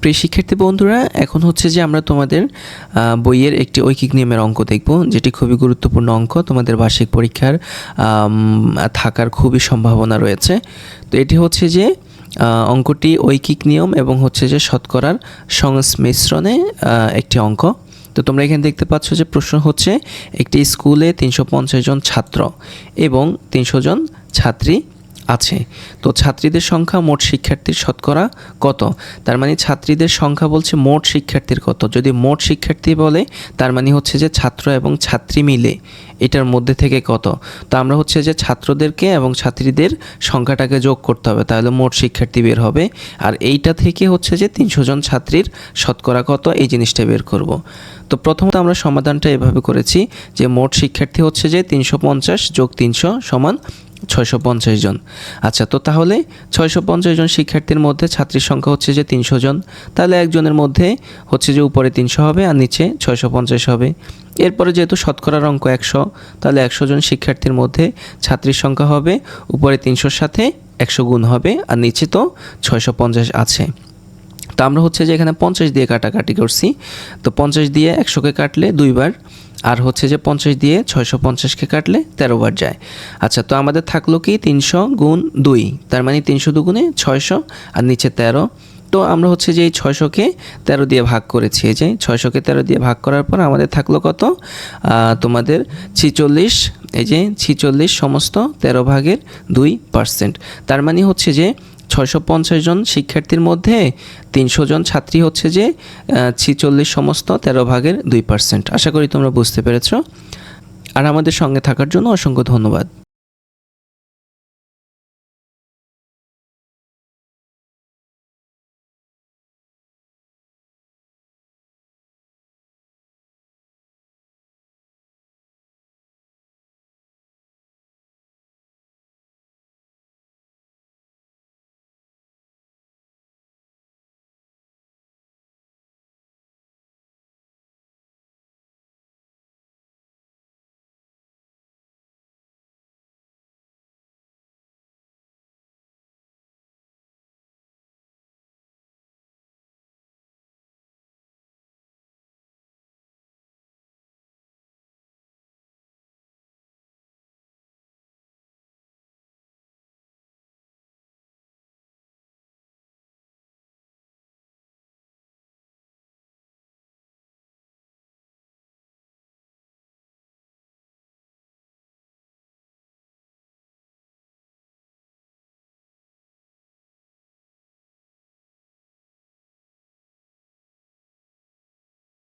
প্রিয় শিক্ষার্থী বন্ধুরা, এখন হচ্ছে যে আমরা তোমাদের বইয়ের একটি ঐকিক নিয়মের অঙ্ক দেখব, যেটি খুবই গুরুত্বপূর্ণ অঙ্ক, তোমাদের বার্ষিক পরীক্ষার থাকার খুবই সম্ভাবনা রয়েছে। তো এটি হচ্ছে যে অঙ্কটি ঐকিক নিয়ম এবং হচ্ছে যে শতকরার সংমিশ্রণে একটি অঙ্ক। তো তোমরা এখানে দেখতে পাচ্ছ যে প্রশ্ন হচ্ছে, একটি স্কুলে তিনশো পঞ্চাশ জন ছাত্র এবং তিনশো জন ছাত্রী আছে। তো ছাত্রীদের সংখ্যা মোট শিক্ষার্থীর শতকরা কত? তার মানে ছাত্রীদের সংখ্যা বলছে মোট শিক্ষার্থীর কত। যদি মোট শিক্ষার্থী বলে, তার মানে হচ্ছে যে ছাত্র এবং ছাত্রী মিলে এটার মধ্যে থেকে কত? তো আমরা হচ্ছে যে ছাত্রদেরকে এবং ছাত্রীদের সংখ্যাটাকে যোগ করতে হবে, তাহলে মোট শিক্ষার্থী বের হবে। আর এইটা থেকে হচ্ছে যে তিনশো জন ছাত্রীর শতকরা কত? এই জিনিসটা বের করব। তো প্রথমত আমরা সমাধানটা এভাবে করেছি যে মোট শিক্ষার্থী হচ্ছে যে তিনশো পঞ্চাশ যোগ তিনশো সমান ছয়শো পঞ্চাশ জন। আচ্ছা তো তাহলে ছয়শো পঞ্চাশ জন শিক্ষার্থীর মধ্যে ছাত্রীর সংখ্যা হচ্ছে যে তিনশো জন। তাহলে একজনের মধ্যে হচ্ছে যে উপরে তিনশো হবে আর নিচে ছয়শো পঞ্চাশ হবে। এরপরে যেহেতু শতকরার অঙ্ক একশো, তাহলে একশো জন শিক্ষার্থীর মধ্যে ছাত্রীর সংখ্যা হবে, উপরে তিনশোর সাথে একশো গুণ হবে আর নিচে তো ছয়শো পঞ্চাশ আছে। তো আমরা হচ্ছে যে এখানে পঞ্চাশ দিয়ে কাটাকাটি করছি। তো পঞ্চাশ দিয়ে একশোকে কাটলে দুইবার, আর হচ্ছে যে পঞ্চাশ দিয়ে ছয়শো পঞ্চাশকে কাটলে বার যায়। আচ্ছা তো আমাদের থাকল কি তিনশো গুণ দুই, তার মানে তিনশো দুগুণে ছয়শো, আর নিচে তেরো। তো আমরা হচ্ছে যে এই ছয়শোকে তেরো দিয়ে ভাগ করেছি। এই যে ছয়শোকে তেরো দিয়ে ভাগ করার পর আমাদের থাকল কত? তোমাদের ছিচল্লিশ, এই যে ছিচল্লিশ সমস্ত তেরো ভাগের দুই পার্সেন্ট তার মানে হচ্ছে যে ছয়শো পঞ্চাশ জন শিক্ষার্থীর মধ্যে তিনশো জন ছাত্রী হচ্ছে যে ছিচল্লিশ সমস্ত তেরো ভাগের দুই পার্সেন্ট আশা করি তোমরা বুঝতে পেরেছ। আর আমাদের সঙ্গে থাকার জন্য অসংখ্য ধন্যবাদ।